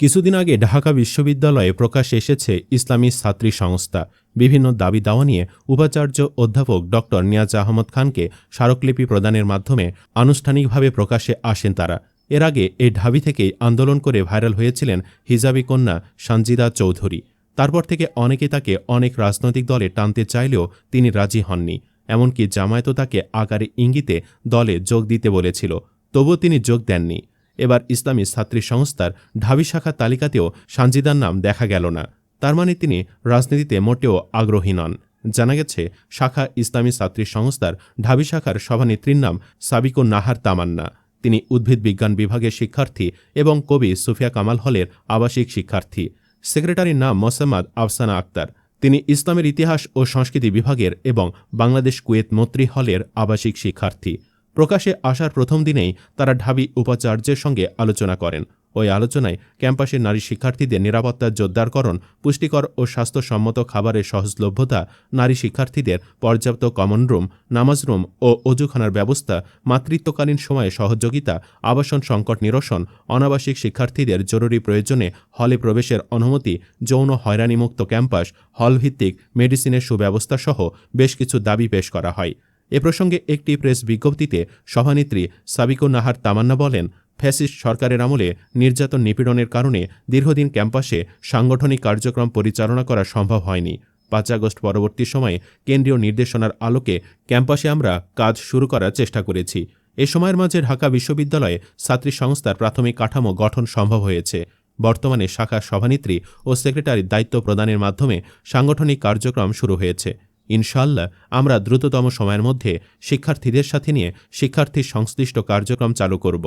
কিছুদিন আগে ঢাকা বিশ্ববিদ্যালয়ে প্রকাশ এসেছে ইসলামী ছাত্রী সংস্থা। বিভিন্ন দাবি দাওয়া নিয়ে উপাচার্য অধ্যাপক ড. নিয়াজ আহমদ খানকে স্মারকলিপি প্রদানের মাধ্যমে আনুষ্ঠানিকভাবে প্রকাশে আসেন তারা। এর আগে এই ঢাবি থেকেই আন্দোলন করে ভাইরাল হয়েছিলেন হিজাবি কন্যা সঞ্জিদা চৌধুরী। তারপর থেকে অনেকে তাকে অনেক রাজনৈতিক দলে টানতে চাইলেও তিনি রাজি হননি। এমনকি জামায়াতও তাকে আকারে ইঙ্গিতে দলে যোগ দিতে বলেছিল। তবুও তিনি যোগ দেননি। এবার ইসলামী ছাত্রী সংস্থার ঢাবি শাখা তালিকাতেও সানজিদার নাম দেখা গেল না। তার মানে তিনি রাজনীতিতে মোটেও আগ্রহী নন। জানা গেছে, শাখা ইসলামী ছাত্রী সংস্থার ঢাবি শাখার সভানেত্রীর নাম সাবিকুন নাহার তামান্না। তিনি উদ্ভিদ বিজ্ঞান বিভাগের শিক্ষার্থী এবং কবি সুফিয়া কামাল হলের আবাসিক শিক্ষার্থী। সেক্রেটারির নাম মোসাম্মদ আফসানা আক্তার। তিনি ইসলামের ইতিহাস ও সংস্কৃতি বিভাগের এবং বাংলাদেশ কুয়েত মন্ত্রী হলের আবাসিক শিক্ষার্থী। প্রকাশে আসার প্রথম দিনেই তারা ঢাবি উপাচার্যের সঙ্গে আলোচনা করেন। ওই আলোচনায় ক্যাম্পাসের নারী শিক্ষার্থীদের নিরাপত্তার জোরদারকরণ, পুষ্টিকর ও স্বাস্থ্যসম্মত খাবারের সহজলভ্যতা, নারী শিক্ষার্থীদের পর্যাপ্ত কমন রুম নামাজ রুম ও অজুখানার ব্যবস্থা, মাতৃত্বকালীন সময়ে সহযোগিতা, আবাসন সংকট নিরসন, অনাবাসিক শিক্ষার্থীদের জরুরি প্রয়োজনে হলে প্রবেশের অনুমতি, যৌন হয়রানিমুক্ত ক্যাম্পাস, হলভিত্তিক মেডিসিনের সুব্যবস্থা সহ বেশ কিছু দাবি পেশ করা হয়। এ প্রসঙ্গে একটি প্রেস বিজ্ঞপ্তিতে সভানেত্রী সাবিকুন নাহার তামান্না বলেন, ফ্যাসিস্ট সরকারের আমলে নির্যাতন নিপীড়নের কারণে দীর্ঘদিন ক্যাম্পাসে সাংগঠনিক কার্যক্রম পরিচালনা করা সম্ভব হয়নি। পাঁচ আগস্ট পরবর্তী সময়ে কেন্দ্রীয় নির্দেশনার আলোকে ক্যাম্পাসে আমরা কাজ শুরু করার চেষ্টা করেছি। এ সময়ের মাঝে ঢাকা বিশ্ববিদ্যালয়ে ছাত্রী সংস্থার প্রাথমিক কাঠামো গঠন সম্ভব হয়েছে। বর্তমানে শাখার সভানেত্রী ও সেক্রেটারির দায়িত্ব প্রদানের মাধ্যমে সাংগঠনিক কার্যক্রম শুরু হয়েছে। ইনশাল্লাহ আমরা দ্রুততম সময়ের মধ্যে শিক্ষার্থীদের সাথে নিয়ে শিক্ষার্থী সংশ্লিষ্ট কার্যক্রম চালু করব।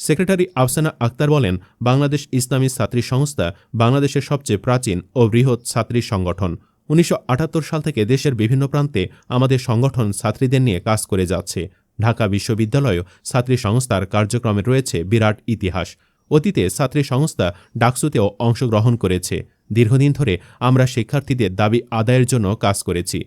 সেক্রেটারি আফসানা আক্তার বলেন, বাংলাদেশ ইসলামী ছাত্রী সংস্থা বাংলাদেশের সবচেয়ে প্রাচীন ও বৃহৎ ছাত্রী সংগঠন। উনিশশো আটাত্তর সাল থেকে দেশের বিভিন্ন প্রান্তে আমাদের সংগঠন ছাত্রীদের নিয়ে কাজ করে যাচ্ছে। ঢাকা বিশ্ববিদ্যালয়েও ছাত্রী সংস্থার কার্যক্রমে রয়েছে বিরাট ইতিহাস। অতীতে ছাত্রী সংস্থা ডাকসুতেও অংশগ্রহণ করেছে। দীর্ঘদিন ধরে আমরা শিক্ষার্থীদের দাবি আদায়ের জন্য কাজ করেছি।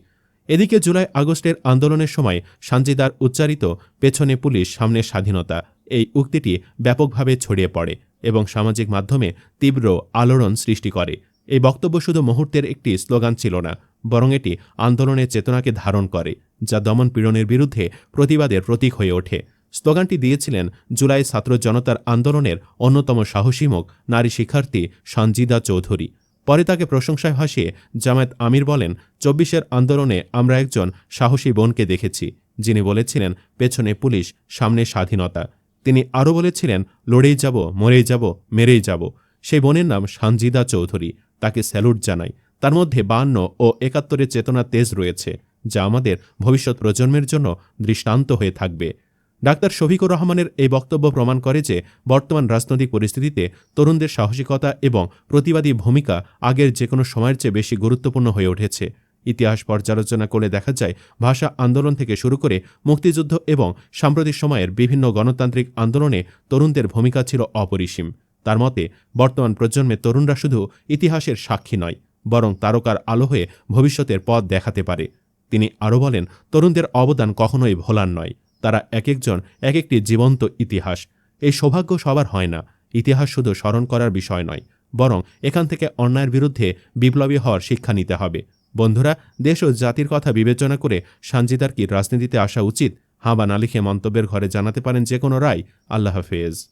এদিকে জুলাই আগস্টের আন্দোলনের সময় সানজিদার উচ্চারিত পেছনে পুলিশ সামনে স্বাধীনতা। এই উক্তিটি ব্যাপকভাবে ছড়িয়ে পড়ে এবং সামাজিক মাধ্যমে তীব্র আলোড়ন সৃষ্টি করে। এই বক্তব্য শুধু মুহূর্তের একটি স্লোগান ছিল না, বরং এটি আন্দোলনের চেতনাকে ধারণ করে, যা দমন পীড়নের বিরুদ্ধে প্রতিবাদের প্রতীক হয়ে ওঠে। স্লোগানটি দিয়েছিলেন জুলাই ছাত্র জনতার আন্দোলনের অন্যতম সাহসী মুখ, নারী শিক্ষার্থী সঞ্জিদা চৌধুরী। পরে তাকে প্রশংসায় হাসিয়ে জামায়াত আমির বলেন, চব্বিশের আন্দোলনে আমরা একজন সাহসী বোনকে দেখেছি। যিনি বলেছিলেন, পেছনে পুলিশ, সামনে স্বাধীনতা। তিনি আরও বলেছিলেন, লড়েই যাব, মরেই যাব, মেরেই যাব। সেই বোনের নাম সানজিদা চৌধুরী। তাকে স্যালুট জানাই। তার মধ্যে বান্ন ও একাত্তরের চেতনা তেজ রয়েছে, যা আমাদের ভবিষ্যৎ প্রজন্মের জন্য দৃষ্টান্ত হয়ে থাকবে। ডাক্তার শফিকুর রহমানের এই বক্তব্য প্রমাণ করে যে বর্তমান রাজনৈতিক পরিস্থিতিতে তরুণদের সাহসিকতা এবং প্রতিবাদী ভূমিকা আগের যে কোনো সময়ের চেয়ে বেশি গুরুত্বপূর্ণ হয়ে উঠেছে। ইতিহাস পর্যালোচনা করে দেখা যায়, ভাষা আন্দোলন থেকে শুরু করে মুক্তিযুদ্ধ এবং সাম্প্রতিক সময়ের বিভিন্ন গণতান্ত্রিক আন্দোলনে তরুণদের ভূমিকা ছিল অপরিসীম। তার মতে, বর্তমান প্রজন্মের তরুণরা শুধু ইতিহাসের সাক্ষী নয়, বরং তারকার আলো হয়ে ভবিষ্যতের পথ দেখাতে পারে। তিনি আরও বলেন, তরুণদের অবদান কখনোই ভোলার নয়। তারা এক একজন এক একটি জীবন্ত ইতিহাস। এই সৌভাগ্য সবার হয় না। ইতিহাস শুধু স্মরণ করার বিষয় নয়, বরং এখান থেকে অন্যায়ের বিরুদ্ধে বিপ্লবী হওয়ার শিক্ষা নিতে হবে। বন্ধুরা, দেশ ও জাতির কথা বিবেচনা করে সানজিদার কি রাজনীতিতে আসা উচিত? হাবা না লিখে মন্তব্যের ঘরে জানাতে পারেন যে কোনো রায়। আল্লাহ হাফেজ।